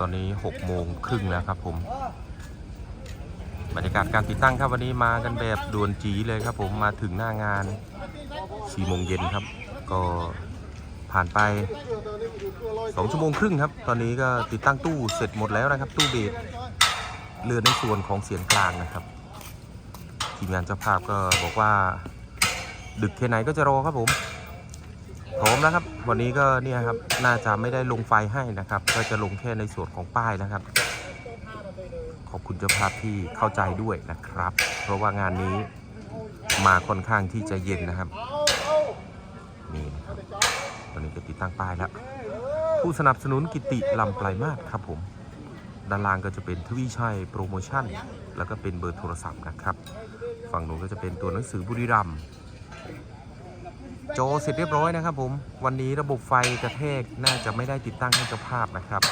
ตอนนี้6โมงครึ่งแล้วครับผมบรรยากาศการติดตั้งครับวันนี้มากันแบบด่วนจีเลยครับผมมาถึงหน้างาน4โมงเย็นครับ ก็ผ่านไป 2 ชั่วโมงครึ่งครับ ตอนนี้ก็ติดตั้งตู้เสร็จหมดแล้วนะครับ ตู้เบสเรือในส่วนของเสียงกลางนะครับ ทีมงานเจ้าภาพก็บอกว่า ดึกแค่ไหนก็จะรอครับผม พร้อมแล้วครับ วันนี้ก็เนี่ยครับ น่าจะไม่ได้ลงไฟให้นะครับ ก็จะลงแค่ในส่วนของป้ายนะครับ ขอบคุณเจ้าภาพที่เข้าใจด้วยนะครับ เพราะว่างานนี้มาค่อนข้างที่จะเย็นนะครับ นี่นะครับตอนนี้ก็ติดตั้งป้ายแล้ว ผู้สนับสนุนกิติลำปลายมาศครับผม ด้านล่างก็จะเป็นทวีชัยโปรโมชั่น แล้วก็เป็นเบอร์โทรศัพท์นะครับ ฝั่งนู้นก็จะเป็นตัวหนังสือบุรีรัมย์ โจเสร็จเรียบร้อยนะครับผมวันนี้ระบบไฟกระแทกน่าจะไม่ได้ติดตั้งให้เจ้าภาพนะครับ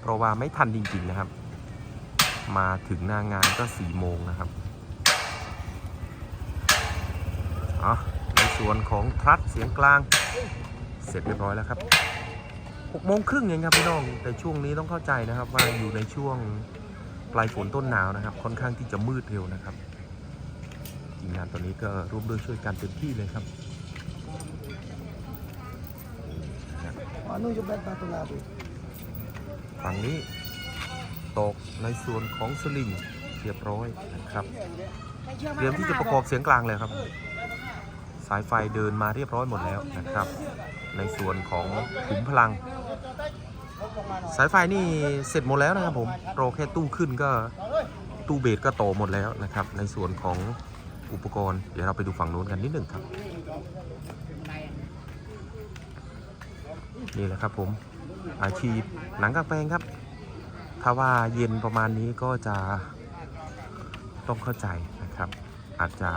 เพราะว่าไม่ทันจริงๆนะครับ มาถึงหน้างานก็4โมงนะครับอ๋อในส่วนของทรัสเสียงกลาง เสร็จเรียบร้อยแล้วครับ6โมงครึ่งเองครับพี่น้อง แต่ช่วงนี้ต้องเข้าใจนะครับ ว่าอยู่ในช่วงปลายฝนต้นหนาวนะครับ ค่อนข้างที่จะมืดเร็วนะครับทีมงานตอนนี้ก็ร่วมด้วยช่วยกันเต็มที่เลยครับ Ano yung benta ito natin? ฝั่งนี้ตกในส่วนของสลิงเรียบร้อยนะครับเตรียมที่จะประกอบเสียงกลางเลยครับ สายไฟเดินมาเรียบร้อยหมดแล้วนะครับ ในส่วนของขุมพลัง สายไฟนี่เสร็จหมดแล้วนะครับผมรอแค่ตู้ขึ้นก็ตู้เบสก็โตหมดแล้วนะครับ ในส่วนของอุปกรณ์ เดี๋ยวเราไปดูฝั่งโน้นกันนิดหนึ่งครับ นี่แหละครับผมอาชีพหนังกางแปลงครับ ถ้าว่าเย็นประมาณนี้ก็จะต้องเข้าใจนะครับ อาจจะ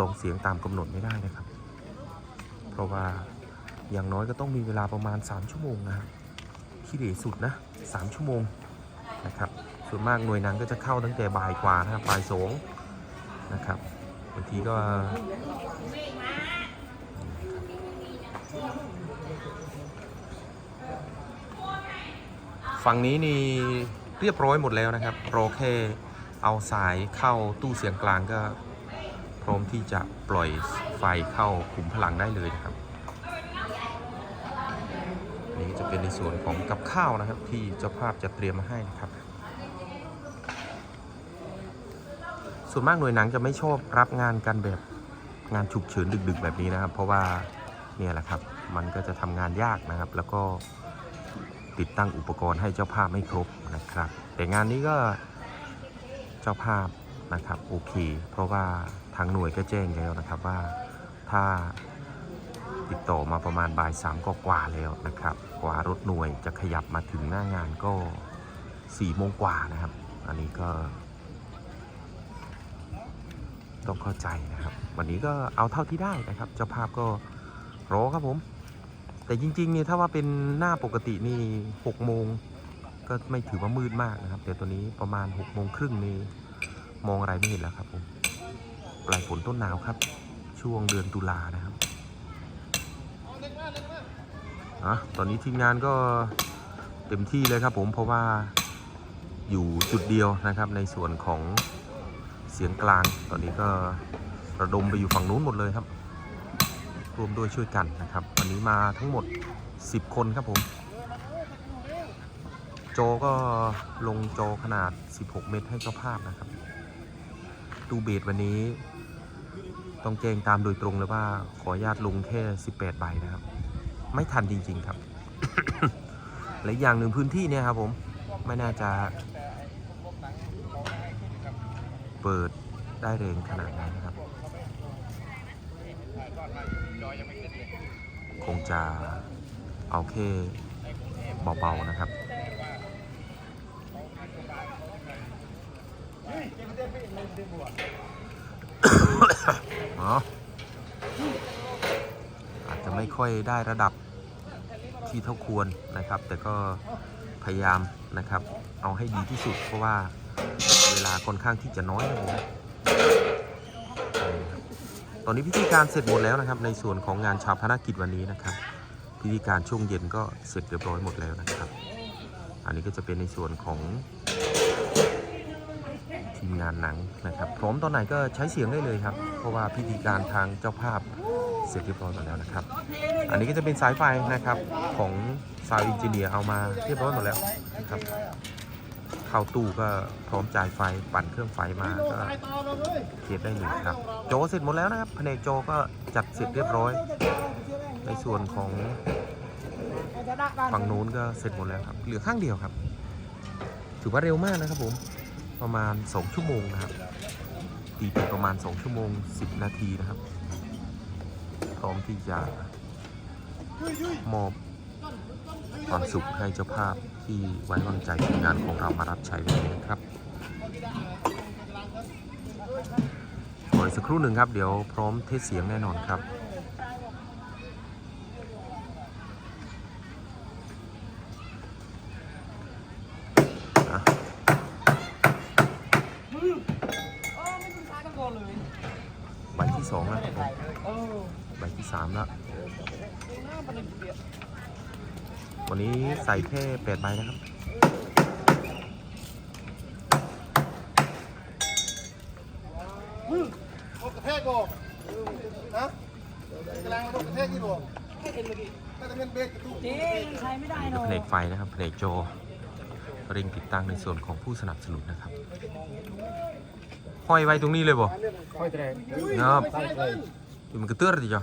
ลงเสียงตามกำหนดไม่ได้นะครับ เพราะว่าอย่างน้อยก็ต้องมีเวลาประมาณ 3 ชั่วโมงนะครับขี้เหร่สุดนะ 3 ชั่วโมงนะครับ ส่วนมากหน่วยหนังก็จะเข้าตั้งแต่บ่ายกว่านะครับบ่ายสองนะครับบางทีก็ ฝั่งนี้นี่เรียบร้อยหมดแล้วนะครับรอแค่เอาสายเข้าตู้เสียงกลางก็พร้อมที่จะปล่อยไฟเข้าขุมพลังได้เลยนะครับ นี่จะเป็นในส่วนของกับข้าวนะครับ ที่เจ้าภาพจะเตรียมมาให้นะครับ ส่วนมากหน่วยหนังจะไม่ชอบรับงานกันแบบงานฉุกเฉินดึก ๆ แบบนี้นะครับ เพราะว่าเนี่ยแหละครับ มันก็จะทำงานยากนะครับ แล้วก็ ติดตั้งอุปกรณ์ให้เจ้าภาพไม่ครบนะครับ แต่งานนี้ก็เจ้าภาพนะครับโอเค เพราะว่าทางหน่วยก็แจ้งแล้วนะครับว่าถ้าติดต่อมาประมาณบ่ายสามก็กว่าแล้วนะครับ กว่ารถหน่วยจะขยับมาถึงหน้างานก็สี่โมงกว่านะครับ อันนี้ก็ ต้องเข้าใจนะครับ วันนี้ก็เอาเท่าที่ได้นะครับ เจ้าภาพก็รอครับผม แต่จริงๆนี่ถ้าว่าเป็นหน้าปกตินี่6โมงก็ไม่ถือว่ามืดมากนะครับ แต่ตัวนี้ประมาณ6โมงครึ่งนี่มองอะไรไม่เห็นแล้วครับผมปลายฝนต้นหนาวครับ ช่วงเดือนตุลานะครับอะตอนนี้ทีมงานก็เต็มที่เลยครับผมเพราะว่าอยู่จุดเดียวนะครับ ในส่วนของเสียงกลาง ตอนนี้ก็ระดมไปอยู่ฝั่งนู้นหมดเลยครับ รวมด้วยช่วยกันนะครับ วันนี้มาทั้งหมด 10 คนครับผม โจก็ลงโจขนาด 16 เมตรให้เจ้าภาพนะครับตูเบสวันนี้ ต้องแจ้งตามโดยตรงเลยว่าขออนุญาตลงแค่ 18 ใบนะครับ ไม่ทันจริง ๆครับ และอย่างหนึ่งพื้นที่เนี่ยครับผมไม่น่าจะเปิดได้แรงขนาดนั้นนะครับ คงจะเอาแค่เบาๆนะครับอ๋ออาจจะไม่ค่อยได้ระดับที่เท่าควรนะครับ แต่ก็พยายามนะครับ เอาให้ดีที่สุดเพราะว่าเวลาค่อนข้างที่จะน้อยนะครับ ตอนนี้พิธีการเสร็จหมดแล้วนะครับ ในส่วนของงานชาพนกิจวันนี้นะครับ พิธีการช่วงเย็นก็เสร็จเรียบร้อยหมดแล้วนะครับ อันนี้ก็จะเป็นในส่วนของทีมงานหนังนะครับ พร้อมตอนไหนก็ใช้เสียงได้เลยครับ เพราะว่าพิธีการทางเจ้าภาพเสร็จเรียบร้อยหมดแล้วนะครับ อันนี้ก็จะเป็นสายไฟนะครับของซาวอินจิเนียร์เอามาเรียบร้อยหมดแล้วนะครับ เข้าตู้ก็พร้อมจ่ายไฟปั่นเครื่องไฟมาก็เก็บได้เลยครับ โจเสร็จหมดแล้วนะครับแผนกโจก็จัดเสร็จเรียบร้อย ในส่วนของฝั่งนู้นก็เสร็จหมดแล้วครับ เหลือข้างเดียวครับ ถือว่าเร็วมากนะครับผม ประมาณ 2 ชั่วโมงนะครับ ตีไปประมาณ 2 ชั่วโมง 10 นาทีนะครับ พร้อมที่จะมอบความสุขให้เจ้าภาพ ที่ไว้วางใจทีมงานของเรามารับใช้วันนี้นะครับขออีกสักครู่หนึ่งครับ เดี๋ยวพร้อมเทสเสียงแน่นอนครับอะใบที่สองแล้วครับใบที่สามแล้ว วันนี้ใส่แค่แปดใบนะครับรถกระแทกบ่นะกำลังรถกระแทกกี่บ่ถ้าจะเป็นเบรกกระตุกเจ๊ยังใช้ไม่ได้นี่เนก็อะแผนกไฟนะครับแผนกโจเร่งติดตั้งในส่วนของผู้สนับสนุนนะครับ ห้อยไว้ตรงนี้เลยบ่ค่อยแตรเนาะใส่เลยที่มันกระเตื้อดิจ้ะเรื่องกันได้อะไรได้รู้อันนี้ใช้มาเนาะฮะโอ้อาจจะได้เงี้ยเด้อด้วยไม่มันกวดหมกคะแนนหรือผีฮะ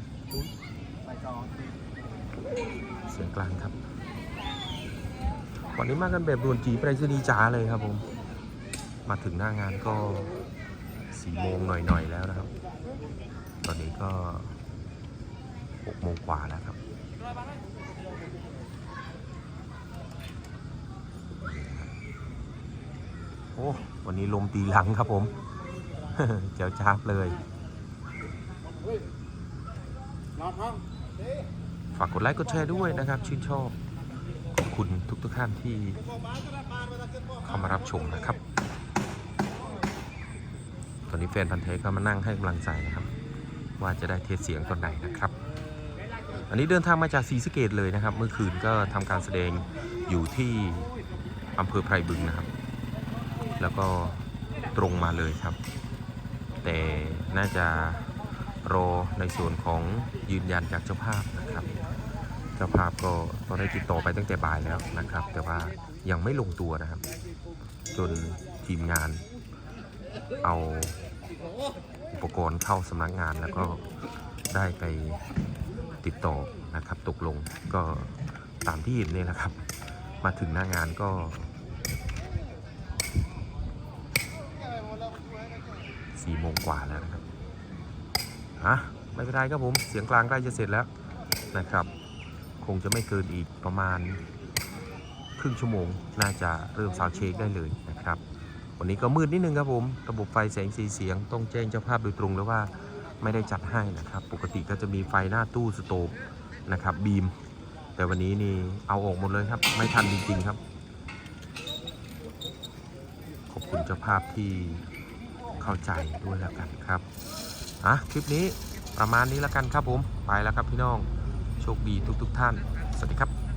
เสียงกลางครับ วันนี้มากันแบบด่วนจีไปรษณีย์จ๋าเลยครับผม มาถึงหน้างานก็สี่โมงหน่อยๆแล้วนะครับ ตอนนี้ก็หกโมงกว่าแล้วครับโอ้วันนี้ลมตีหลังครับผม เจ้าจ้าบเลย นอนห้องากกดไลค์กดแชร์ด้วยนะครับ ชื่นชอบขอบคุณทุกทุกท่านที่เข้ามารับชมนะครับ ตอนนี้แฟนพันธ์แท้ก็มานั่งให้กำลังใจนะครับ ว่าจะได้เทสเสียงตอนไหนนะครับ อันนี้เดินทางมาจากศรีสะเกดเลยนะครับ เมื่อคืนก็ทำการแสดงอยู่ที่อำเภอไพรบึงนะครับ แล้วก็ตรงมาเลยครับ แต่น่าจะรอในส่วนของยืนยันจากเจ้าภาพนะ จ้าภาพก็ก็ได้ติดต่อไปตั้งแต่บ่ายแล้วนะครับ แต่ว่ายังไม่ลงตัวนะครับ จนทีมงาน เอาอุปกรณ์เข้าสำนักงานแล้วก็ได้ไปติดต่อนะครับ ตกลงก็ตามที่เห็นนี่แหละครับ มาถึงหน้างานก็ สี่โมงกว่าแล้วนะครับฮะไม่เป็นไรครับผม เสียงกลางใกล้จะเสร็จแล้วนะครับ คงจะไม่เกินอีกประมาณครึ่งชั่วโมง น่าจะเริ่มซาวเช็คได้เลยนะครับ วันนี้ก็มืดนิดนึงครับผม ระบบไฟแสงสีเสียงต้องแจ้งเจ้าภาพโดยตรงแล้วว่าไม่ได้จัดให้นะครับ ปกติก็จะมีไฟหน้าตู้สโตบนะครับบีม แต่วันนี้นี่เอาออกหมดเลยครับ ไม่ทันจริงๆครับ ขอบคุณเจ้าภาพที่เข้าใจด้วยแล้วกันครับอะคลิปนี้ประมาณนี้แล้วกันครับผม ไปแล้วครับพี่น้อง โชคดีทุกๆทท่าน สวัสดีครับ